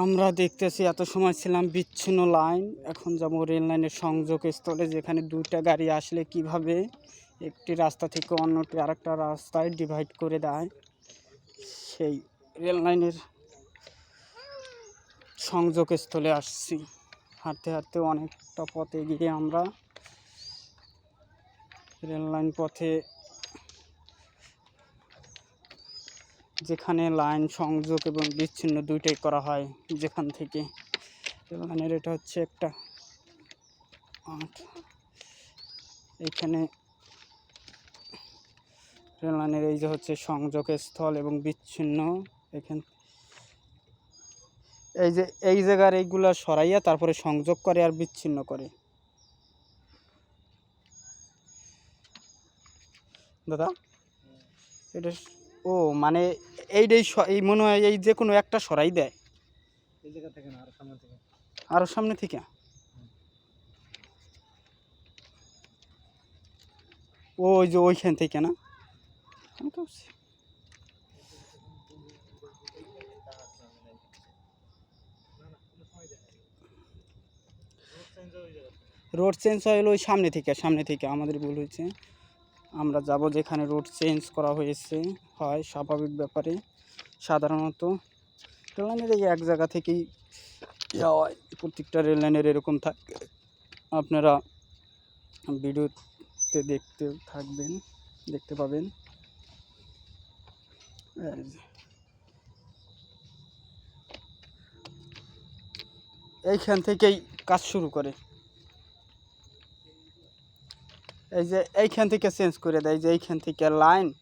আমরা দেখতেছি এত সময় ছিলাম বিচ্ছিন্ন লাইন, এখন যাব রেল লাইনের সংযোগ স্থলে, যেখানে দুইটা গাড়ি আসলে কীভাবে একটি রাস্তা থেকে অন্যটি আরেকটা রাস্তায় ডিভাইড করে দেয়, সেই রেল লাইনের সংযোগ স্থলে আসছি। হাঁটতে হাঁটতে অনেকটা পথে গিয়ে আমরা রেল লাইন পথে যেখানে লাইন সংযোগ এবং বিচ্ছিন্ন দুইটাই করা হয় যেখান থেকে। লাইনের এটা হচ্ছে একটা মাঠ এইখানে রেল লাইনের এই যে হচ্ছে সংযোগ স্থল এবং বিচ্ছিন্ন। এখান এই যে, এই জায়গার এইগুলা সরাইয়া তারপরে সংযোগ করে আর বিচ্ছিন্ন করে। দাদা, এটা ও মানে এইটাই স- এই মনে হয় এই যে কোনো একটা সরাই দেয়। এই জায়গা থেকে না আর সামনে থেকে? ওই যে ওইখান থেকে না। রোড চেঞ্জ হয় হলো ওই সামনে থেকে সামনে থেকে আমাদের ভুল হয়েছে। আমরা যাব যেখানে রোড চেঞ্জ করা হয়েছে, হয় স্বাভাবিক ব্যাপারে, সাধারণত। রেল লাইনের এই এক জায়গা থেকেই হয় প্রত্যেকটা রেল লাইনের এরকম থাকে। আপনারা ভিডিওতে দেখতে থাকবেন, দেখতে পাবেন। এইখান থেকেই কাজ শুরু করে। এই যে এইখান থেকে চেঞ্জ করে দেয় যে এইখান থেকে লাইন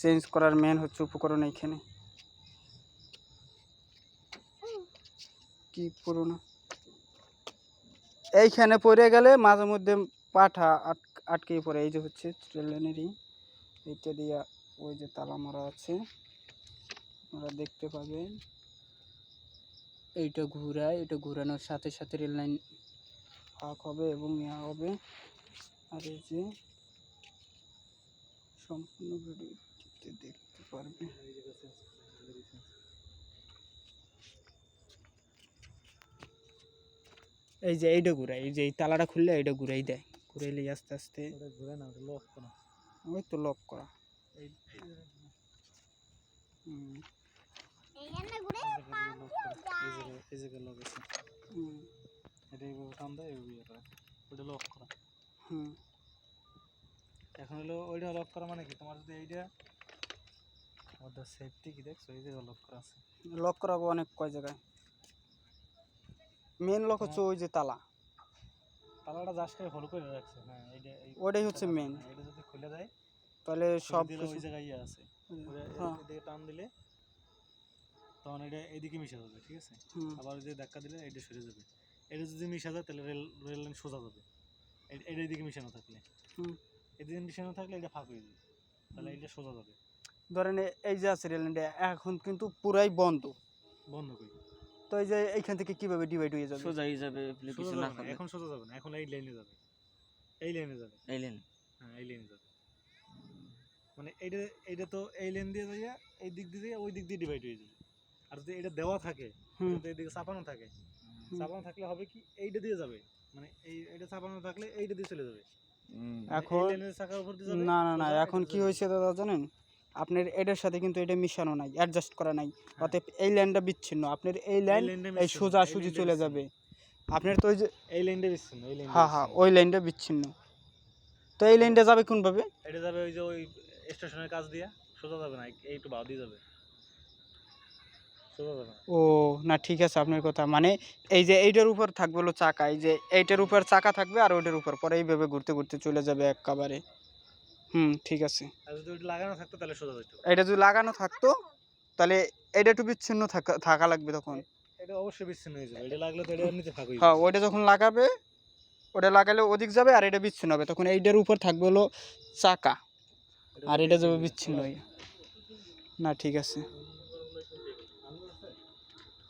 চেঞ্জ করার মেন হচ্ছে উপকরণ এইখানে। কি পুরোনো? এইখানে পড়ে গেলে মাঝে মধ্যে পাঠা আট- আটকে পড়ে। এই যে হচ্ছে ট্রেনেরই এইটা দিয়া ওই যে তালা মারা আছে। আপনারা দেখতে পাবেন। এইটা ঘুরায়, এটা ঘুরানোর সাথে সাথে রেল লাইন ফাঁক হবে এবং ইয়া হবে। আর এই যে সম্পূর্ণ ভিডিওটিতে দেখতে পারবে। এই যে এইটা ঘুরাই এই যে এই তালাটা খুললে এইটা ঘুরাই দেয়। ঘুরাইলে আস্তে আস্তে ঘুরে না লক করা। ওই তো লক করা। এই হুম, লক করা। জায়গায় লক আছে। হুম, এটা এইভাবে টান দেয় এইভাবে ইয়ে করে। ওটা লক করা। এখন হলো ওইটা লক করা মানে কি? তোমার যদি এইটা ওটা সেফটি কি দেখছ? এই জায়গায় লক করা আছে। লক করাবো অনেক কয় জায়গায়? মেন লক হচ্ছে ওই যে তালা। তালাটা জাস্ট করে হল করে রাখছে। হ্যাঁ এইটা এই ওটাই হচ্ছে। হ্যাঁ, এটা যদি খুলে দেয় তাহলে সব ওই জায়গায় ইয়ে আছে। হ্যাঁ। এদিকে টান দিলে তখন এটা এদিকে মিশে যাবে ঠিক আছে? আবার যদি ধাক্কা দিলে এটা সরে যাবে। এটা যদি মিশে যায় তাহলে রেল রেল লাইন সোজা যাবে। এটা এদিকে মিশানো থাকলে। এদিকে মিশানো থাকলে এটা ফাঁক হয়ে যাবে। তাহলে এটা সোজা যাবে। ধরেন এই যে আছে রেল এখন কিন্তু পুরাই বন্ধ। বন্ধ করি তো এই যে এইখান থেকে কীভাবে ডিভাইড হয়ে যাবে? সোজা কিছু যাবে না, এখন সোজা যাবে না এখন এই লাইনে যাবে। এই লাইনে যাবে। এলেন হ্যাঁ এই লাইনে যাবে। মানে এইটা এইটা তো এই লাইন দিয়ে যাইয়া এই দিক দিয়ে ওই দিক দিয়ে ডিভাইড হয়ে যাবে। আর যদি এটা দেওয়া থাকে এইদিকে চাপানো থাকে। চাপানো থাকলে হবে কি এইটা দিয়ে যাবে। মানে এই এইটা চাপানো থাকলে এইটা দিয়ে চলে যাবে। মানে এখন এই লাইনের চাকার উপর দিয়ে যাবে না না না এখন কি হয়েছে দাদা জানেন? আপনার এটার সাথে কিন্তু এটা মিশানো নাই অ্যাডজাস্ট করা নাই। অতএব এই লাইনটা বিচ্ছিন্ন। আপনার এই লাইন লাইনটা এই সোজা সুজি চলে যাবে। আপনার তো ওই যে এই লাইনটা বিচ্ছিন্ন হ্যাঁ হ্যাঁ ওই লাইনটা বিচ্ছিন্ন। তো এই লাইনটা যাবে কোনভাবে? এটা যাবে ওই যে ওই স্টেশনের কাজ দিয়া সোজা যাবে না এই একটু বাদ দিয়ে যাবে। সোজা যাবে না ও না ঠিক আছে আপনার কথা। মানে এই যে এইটার উপর থাকবে হলো চাকা এই যে এইটার উপর চাকা থাকবে আর ওইটার উপর পরে এইভাবে ঘুরতে ঘুরতে চলে যাবে একেবারে। হুম ঠিক আছে। লাগানো থাকতো তাহলে সোজা এটা যদি লাগানো থাকতো তাহলে এটা একটু বিচ্ছিন্ন থাকা থাকা লাগবে তখন। এটা অবশ্যই বিচ্ছিন্ন হয়ে যাবে। এটা লাগলে তো এটা এমনিতে ফাঁক হ্যাঁ ওইটা যখন লাগাবে ওটা লাগালে ওদিক যাবে আর এটা বিচ্ছিন্ন হবে। তখন এইটার উপর থাকবে হলো চাকা। আর এটা যাবে বিচ্ছিন্ন হয়ে। না ঠিক আছে।